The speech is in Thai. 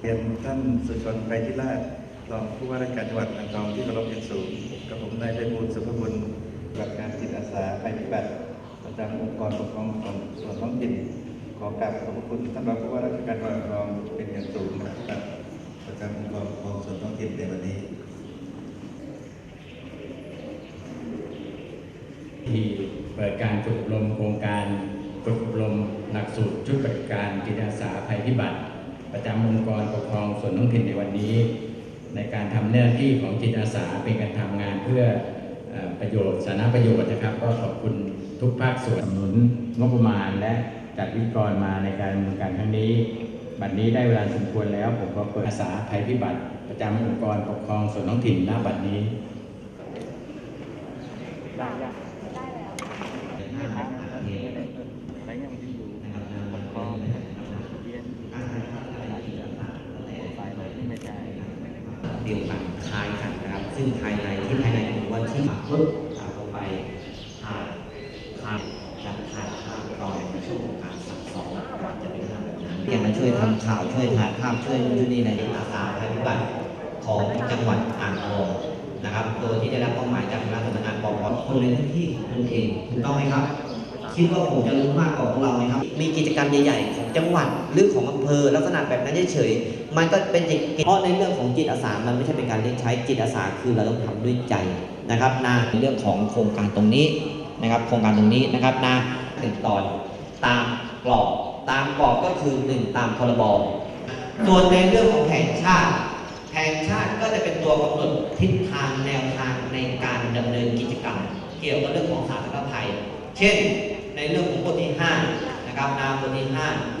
เรียนท่านสุชนไปที่ราชรองผู้ว่าราชการจังหวัดอ่างทองที่เคารพอย่างสูงกับผมนายไพบูลสุภบุญหลักการจิตอาสาภัยพิบัติประจำองค์กรปกครองส่วนส่วนท้องถิ่นขอกราบขอบพระคุณท่านรองผู้ว่าราชการจังหวัดอ่างทองเป็นอย่างสูงนะครับประจำองค์กรปกครองส่วนท้องถิ่นในวันนี้ที่เปิดการฝึกอบรมโครงการฝึกอบรมหลักสูตรชุดปฏิบัติการจิตอาสาภัยพิบัติ ประจำองค์กรปกครองส่วนท้องถิ่นในวันนี้ ในการทำหน้าที่ของจิตอาสาเป็นการทำงานเพื่อประโยชน์สาธารณประโยชน์นะครับ ก็ขอบคุณทุกภาคส่วนสนับสนุนงบประมาณและจัดวิกรมาในการดำเนินการครั้งนี้ บัดนี้ได้เวลาสมควรแล้ว ผมก็เปิดอาสาภัยพิบัติ ประจำองค์กรปกครองส่วนท้องถิ่นณบัดนี้ ดียวกันคล้ายกันนะครับ ซึ่งภายในที่ภายในของวันที่ปุ๊บตามลงไปผ่านผ่านจากถ่ายภาพรอยในช่วงของการสั่งสอนจะเป็นภาพแบบนั้นเรียนมาช่วยทำข่าวช่วยถ่ายภาพช่วยนู่นช่วยนี่ในอาสาภัยพิบัติของจังหวัดอ่างทองนะครับ โดยที่ได้รับมอบหมายจากคณะสำนักงานปปคนในพื้นที่คุณเองถูกต้องไหมครับ คิดว่าผมจะรู้มากกว่าพวกเราไหมครับ มีกิจกรรมใหญ่ๆ ของจังหวัดหรือของอำเภอ ลักษณะแบบนั้นเฉยๆมันก็เป็นจิตเพราะในเรื่องของจิตอาสา มันไม่ใช่เป็นการเลี้ยงใช้จิตอาสาคือเราต้องทำด้วยใจนะครับนะในเรื่องของโครงการตรงนี้นะครับ โครงการตรงนี้นะครับนะหนึ่งตอนตามกรอบตามกรอบก็คือหนึ่งตามพรบส่วนในเรื่องของแผนชาติแผนชาติก็จะเป็นตัวกำหนดทิศทางแนวทางในการดำเนินกิจกรรม เกี่ยวกับเรื่องของสาธารณภัย เช่น ในเรื่องของบทที่5นะครับนามบทที่5